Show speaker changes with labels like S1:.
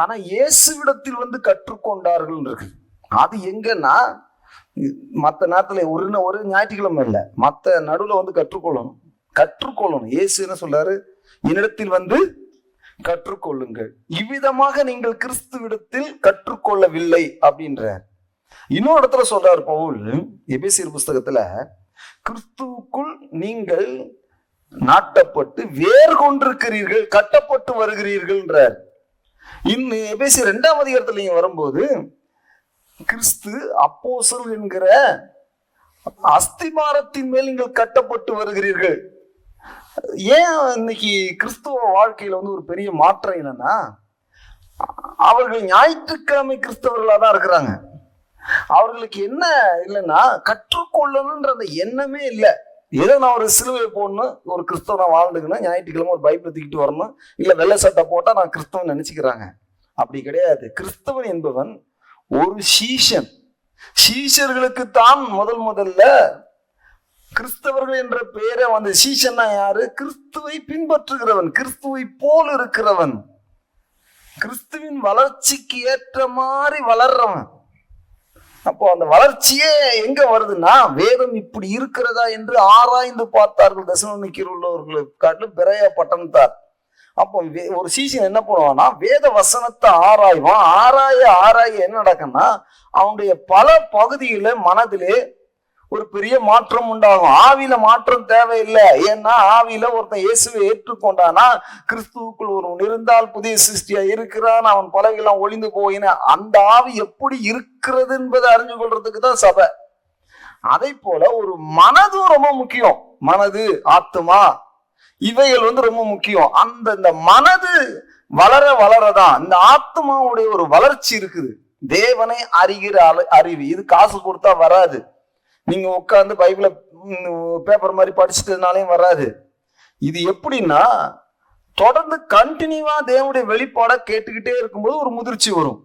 S1: ஆனா இயேசுவிடத்தில் வந்து கற்றுக்கொண்டார்கள் இருக்கு. அது எங்கன்னா மற்ற நேரத்துல ஒரு ஒரு ஞாயிற்றுக்கிழமை இல்லை. மற்ற நடுவில் வந்து கற்றுக்கொள்ளணும். கற்றுக்கொள்ளணும். இயேசு என்ன சொல்றாரு? என்னிடத்தில் வந்து கற்றுக்கொள்ளுங்கள். இவ்விதமாக நீங்கள் கிறிஸ்துவிடத்தில் கற்றுக்கொள்ளவில்லை அப்படின்றார். இன்னொரு இடத்துல சொல்றாரு பவுல் எபிசியர் புஸ்தகத்துல கிறிஸ்துவுக்குள் நீங்கள் நாட்டப்பட்டு வேர் கொண்டிருக்கிறீர்கள் கட்டப்பட்டு வருகிறீர்கள்ன்றார். இன்னும் எபேசி ரெண்டாம் அதிகாரத்தில் நீங்க வரும்போது கிறிஸ்து அப்போசல் என்கிற அஸ்திபாரத்தின் மேல் நீங்கள் கட்டப்பட்டு வருகிறீர்கள். ஏன் இன்னைக்கு கிறிஸ்துவ வாழ்க்கையில வந்து ஒரு பெரிய மாற்றம் என்னன்னா அவர்கள் ஞாயிற்றுக்கிழமை கிறிஸ்தவர்களாக தான் இருக்கிறாங்க. அவர்களுக்கு என்ன இல்லைன்னா கற்றுக்கொள்ளணுன்ற அந்த எண்ணமே இல்லை. ஏதோ நான் ஒரு சிலுவை போடணும் ஒரு கிறிஸ்தவ நான் வாழ்ந்துக்கணும் ஞாயிற்றுக்கிழமை ஒரு பைபிளை தூக்கிட்டு வரணும் இல்லை வெள்ளை சட்டை போட்டால் நான் கிறிஸ்தவன் நினச்சிக்கிறாங்க. அப்படி கிடையாது. கிறிஸ்தவன் என்பவன் ஒரு சீஷன். சீஷர்களுக்கு தான் முதல் முதல்ல கிறிஸ்தவர்கள் என்ற பெயரை வந்து சீஷன்னா யாரு? கிறிஸ்துவை பின்பற்றுகிறவன் கிறிஸ்துவை போல் இருக்கிறவன். கிறிஸ்துவின் வளர்ச்சிக்கு ஏற்ற மாதிரி வளர்றவன். அப்போ அந்த வளர்ச்சியே எங்க வருதுன்னா வேதம் இப்படி இருக்கிறதா என்று ஆராய்ந்து பார்த்தார்கள் தசனிக்கிற உள்ளவர்களை காட்டிலும் பிறைய பட்டணத்தார். அப்போ வே- ஒரு சீசன் என்ன பண்ணுவான்னா வேத வசனத்தை ஆராய்வான். ஆராய ஆராய என்ன நடக்கும்னா அவனுடைய பல பகுதியில மனதிலே ஒரு பெரிய மாற்றம் உண்டாகும். ஆவியில மாற்றம் தேவையில்லை. ஏன்னா ஆவியில ஒருத்தன் இயேசுவை ஏற்றுக்கொண்டானா கிறிஸ்துவுக்குள் ஒருவன் இருந்தால் புதிய சிருஷ்டியா இருக்கிறான் அவன் பலகெல்லாம் ஒளிந்து போயின. அந்த ஆவி எப்படி இருக்கிறது என்பதை அறிஞ்சு கொள்றதுக்கு தான் சபை. அதை போல ஒரு மனதும் ரொம்ப முக்கியம். மனது ஆத்துமா இவைகள் வந்து ரொம்ப முக்கியம். அந்த இந்த மனது வளர வளரதான். இந்த ஆத்மாவுடைய ஒரு வளர்ச்சி இருக்குது. தேவனை அறிகிற அள- அறிவு. இது காசு கொடுத்தா வராது. நீங்க உட்காந்து பைபிள பேப்பர் மாதிரி படிச்சுட்டதுனாலையும் வராது. இது எப்படின்னா தொடர்ந்து கண்டினியூவா தேவனுடைய வெளிப்பாட கேட்டுக்கிட்டே இருக்கும்போது ஒரு முதிர்ச்சி வரும்.